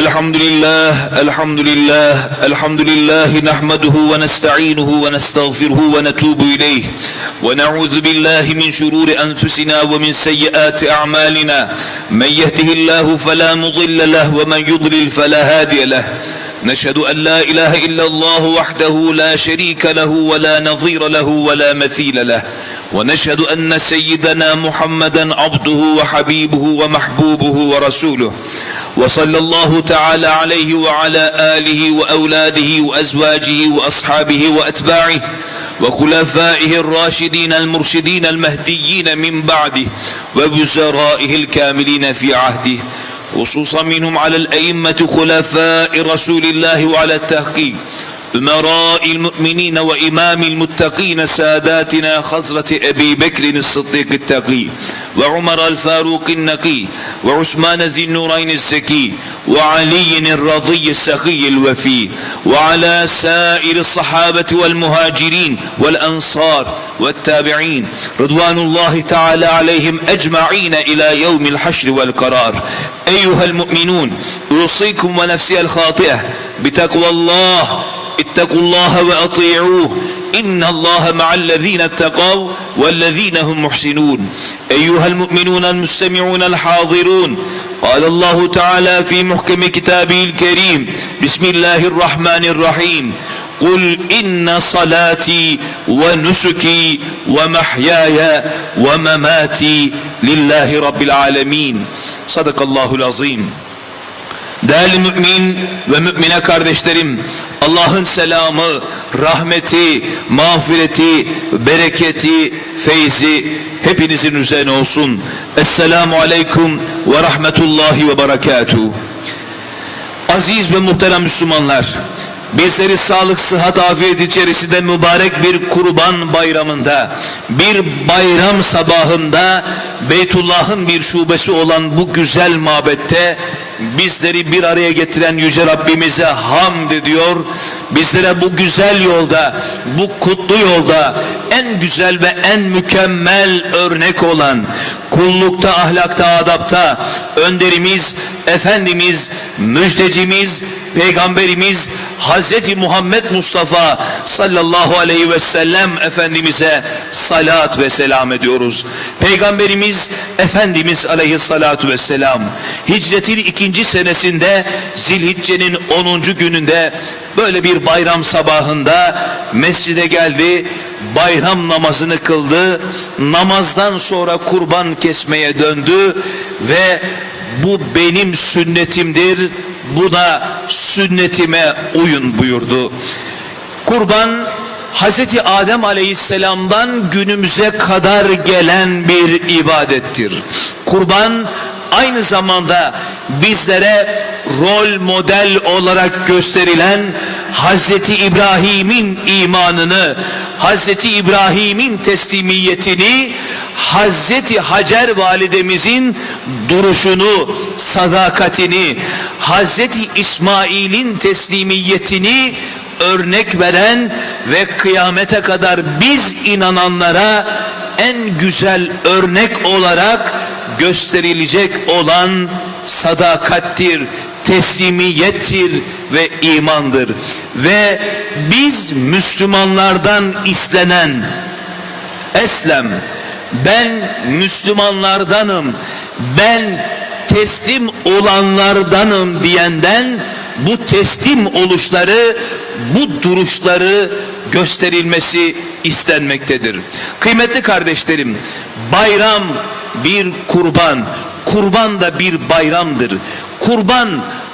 الحمد لله الحمد لله الحمد لله نحمده ونستعينه ونستغفره ونتوب إليه. ونعوذ بالله من شرور أنفسنا ومن سيئات أعمالنا. من يهده الله فلا مضل له ومن يضلل فلا هادي له. نشهد أن لا إله إلا الله وحده لا شريك له ولا نظير له ولا مثيل له. ونشهد أن سيدنا محمدا عبده وحبيبه ومحبوبه ورسوله. وصلى الله تعالى عليه وعلى آله وأولاده وأزواجه وأصحابه وأتباعه وخلفائه الراشدين المرشدين المهديين من بعده وبزرائه الكاملين في عهده. خصوصا منهم على الأئمة خلفاء رسول الله وعلى التحقيق. أمراء المؤمنين وإمام المتقين ساداتنا خزرة أبي بكر الصديق التقي وعمر الفاروق النقي وعثمان ذي النورين الزكي وعلي الرضي السخي الوفي وعلى سائر الصحابة والمهاجرين والأنصار والتابعين رضوان الله تعالى عليهم أجمعين إلى يوم الحشر والقرار. أيها المؤمنون أوصيكم ونفسي الخاطئة بتقوى الله اتقوا الله وأطيعوه. إن الله مع الذين اتقوا والذين هم محسنون. أيها المؤمنون المستمعون الحاضرون قال الله تعالى في محكم كتابه الكريم بسم الله الرحمن الرحيم. قل إن صلاتي ونسكي ومحياي ومماتي لله رب العالمين. صدق الله العظيم. Değerli mümin ve mümine kardeşlerim, Allah'ın selamı, rahmeti, mağfireti, bereketi, feyzi hepinizin üzerine olsun. Esselamu aleyküm ve rahmetullahi ve berekatuhu. Aziz ve muhterem Müslümanlar, bizleri sağlık, sıhhat, afiyet içerisinde mübarek bir kurban bayramında, bir bayram sabahında Beytullah'ın bir şubesi olan bu güzel mabette bizleri bir araya getiren Yüce Rabbimize hamd ediyor. Bizlere bu güzel yolda, bu kutlu yolda en güzel ve en mükemmel örnek olan kullukta, ahlakta, adapta önderimiz, Efendimiz, müjdecimiz, Peygamberimiz Hazreti Muhammed Mustafa sallallahu aleyhi ve sellem Efendimiz'e salat ve selam ediyoruz. Peygamberimiz Efendimiz aleyhissalatu vesselam hicretin ikinci senesinde Zilhicce'nin 10. gününde böyle bir bayram sabahında mescide geldi bayram namazını kıldı namazdan sonra kurban kesmeye döndü ve bu benim sünnetimdir buna sünnetime uyun buyurdu. Kurban Hazreti Adem Aleyhisselam'dan günümüze kadar gelen bir ibadettir. Kurban aynı zamanda bizlere rol model olarak gösterilen Hazreti İbrahim'in imanını, Hazreti İbrahim'in teslimiyetini, Hazreti Hacer validemizin duruşunu, sadakatini, Hazreti İsmail'in teslimiyetini örnek veren ve kıyamete kadar biz inananlara en güzel örnek olarak gösterilecek olan sadakattir, teslimiyettir ve imandır. Ve biz Müslümanlardan istenen eslem ben Müslümanlardanım ben teslim olanlardanım diyenden bu teslim oluşları bu duruşları gösterilmesi istenmektedir. Kıymetli kardeşlerim bayram bir kurban kurban da bir bayramdır. Kurban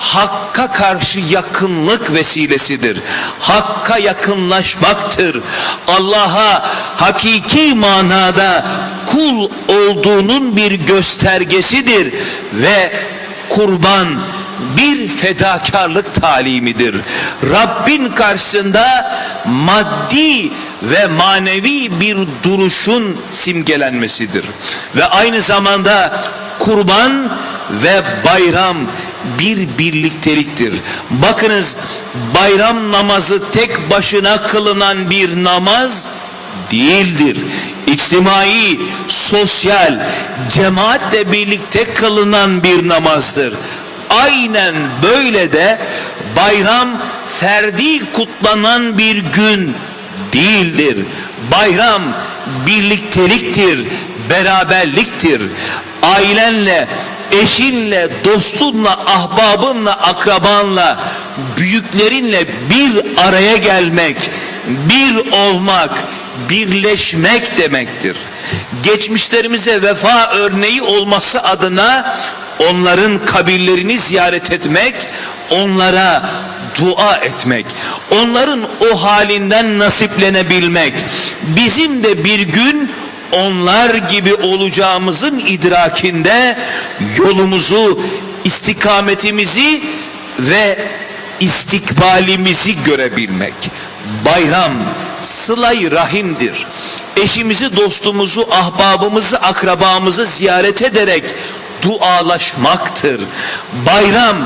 Hakka karşı yakınlık vesilesidir. Hakka yakınlaşmaktır. Allah'a hakiki manada kul olduğunun bir göstergesidir ve kurban bir fedakarlık talimidir. Rabbin karşısında maddi ve manevi bir duruşun simgelenmesidir. Ve aynı zamanda kurban ve bayram bir birlikteliktir. Bakınız bayram namazı tek başına kılınan bir namaz değildir. İçtimai, sosyal, cemaatle birlikte kılınan bir namazdır. aynen böyle de bayram ferdi kutlanan bir gün değildir. Bayram birlikteliktir, beraberliktir. Ailenle, eşinle, dostunla, ahbabınla, akrabanla, büyüklerinle bir araya gelmek, bir olmak, birleşmek demektir. Geçmişlerimize vefa örneği olması adına onların kabirlerini ziyaret etmek, onlara dua etmek, onların o halinden nasiplenebilmek, bizim de bir gün onlar gibi olacağımızın idrakinde yolumuzu, istikametimizi ve istikbalimizi görebilmek. Bayram sılay rahimdir. Eşimizi, dostumuzu, ahbabımızı, akrabamızı ziyaret ederek dualaşmaktır. Bayram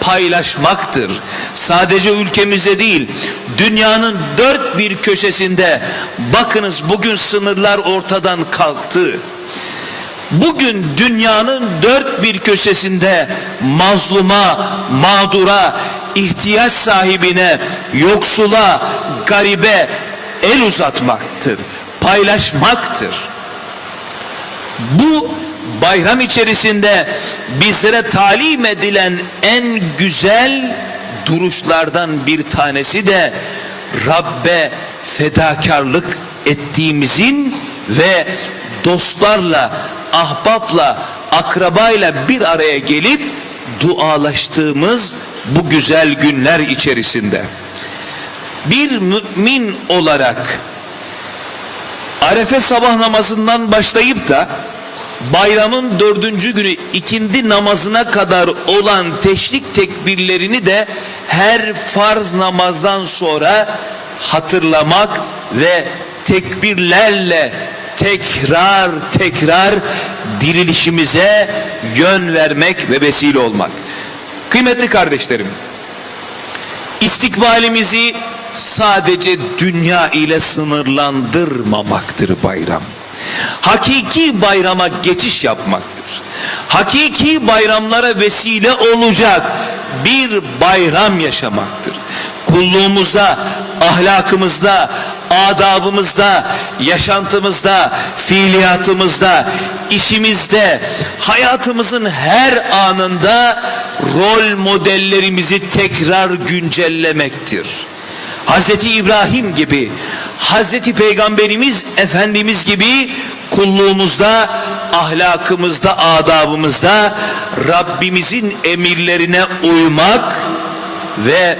paylaşmaktır. Sadece ülkemizde değil, dünyanın dört bir köşesinde bakınız bugün sınırlar ortadan kalktı. Bugün dünyanın dört bir köşesinde mazluma, mağdura, ihtiyaç sahibine, yoksula, garibe el uzatmaktır, paylaşmaktır. Bu bayram içerisinde bizlere talim edilen en güzel duruşlardan bir tanesi de Rabbe fedakarlık ettiğimizin ve dostlarla, ahbapla, akrabayla bir araya gelip dualaştığımız bu güzel günler içerisinde. Bir mümin olarak Arefe sabah namazından başlayıp da bayramın dördüncü günü ikindi namazına kadar olan teşrik tekbirlerini de her farz namazdan sonra hatırlamak ve tekbirlerle tekrar tekrar dirilişimize yön vermek ve vesile olmak. Kıymetli kardeşlerim, istikbalimizi sadece dünya ile sınırlandırmamaktır bayram. Hakiki bayrama geçiş yapmaktır. Hakiki bayramlara vesile olacak bir bayram yaşamaktır. Kulluğumuzda, ahlakımızda, adabımızda, yaşantımızda, fiiliyatımızda, işimizde, hayatımızın her anında rol modellerimizi tekrar güncellemektir. Hazreti İbrahim gibi, Hazreti Peygamberimiz Efendimiz gibi kulluğumuzda, ahlakımızda, adabımızda Rabbimizin emirlerine uymak ve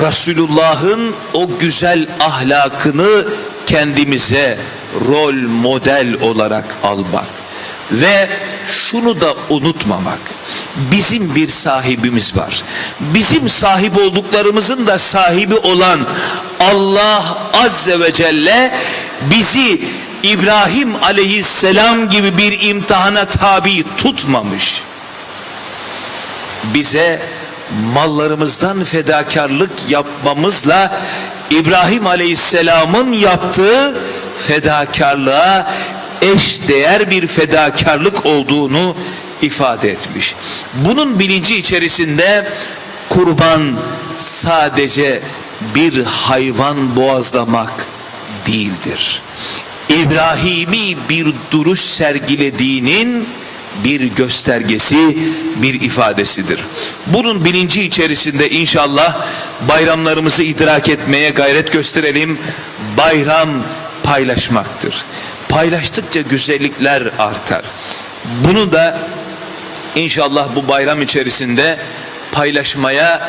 Resulullah'ın o güzel ahlakını kendimize rol model olarak almak ve şunu da unutmamak bizim bir sahibimiz var. Bizim sahip olduklarımızın da sahibi olan Allah Azze ve Celle bizi İbrahim aleyhisselam gibi bir imtihana tabi tutmamış. Bize mallarımızdan fedakarlık yapmamızla İbrahim Aleyhisselam'ın yaptığı fedakarlığa eş değer bir fedakarlık olduğunu ifade etmiş. Bunun bilinci içerisinde kurban sadece bir hayvan boğazlamak değildir. İbrahimi bir duruş sergilediğinin bir göstergesi, bir ifadesidir. Bunun bilinci içerisinde inşallah bayramlarımızı idrak etmeye gayret gösterelim. Bayram paylaşmaktır. Paylaştıkça güzellikler artar. Bunu da inşallah bu bayram içerisinde paylaşmaya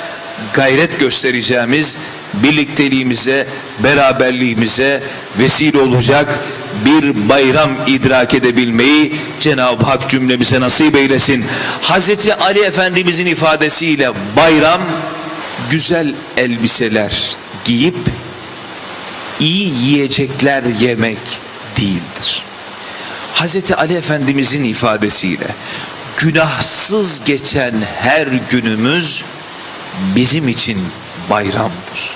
gayret göstereceğimiz birlikteliğimize, beraberliğimize vesile olacak bir bayram idrak edebilmeyi Cenab-ı Hak cümlemize nasip eylesin. Hazreti Ali Efendimizin ifadesiyle bayram güzel elbiseler giyip iyi yiyecekler yemek değildir. Hazreti Ali Efendimizin ifadesiyle günahsız geçen her günümüz bizim için bayramdır.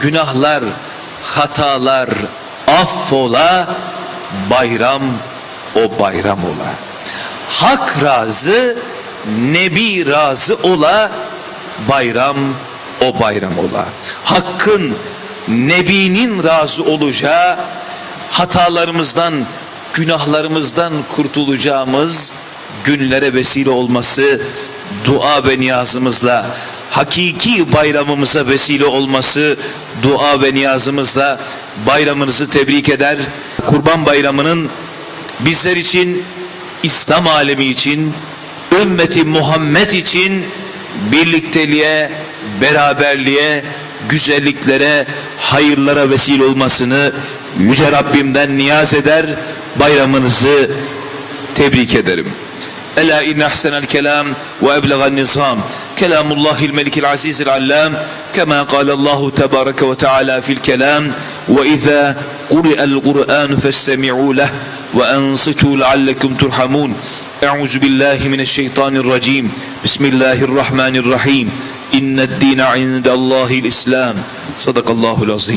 Günahlar, hatalar affola, bayram o bayram ola. Hak razı, Nebi razı ola bayram o bayram ola. Hakkın Nebinin razı olacağı hatalarımızdan, günahlarımızdan kurtulacağımız günlere vesile olması dua ve niyazımızla hakiki bayramımıza vesile olması dua ve niyazımızla bayramınızı tebrik eder. Kurban Bayramı'nın bizler için İslam alemi için ümmeti Muhammed için birlikteliğe, beraberliğe, güzelliklere, hayırlara vesile olmasını Yüce Rabbimden niyaz eder, bayramınızı tebrik ederim. Ela inne ahsenel kelam ve eblegan nizam kelamullahil melikil azizil allam kema kâlallahu tebâreke ve teâlâ fil kelam ve izâ قرئ القرآن فاستمعوا له وأنصتوا لعلكم ترحمون أعوذ بالله من الشيطان الرجيم بسم الله الرحمن الرحيم إن الدين عند الله الإسلام صدق الله العظيم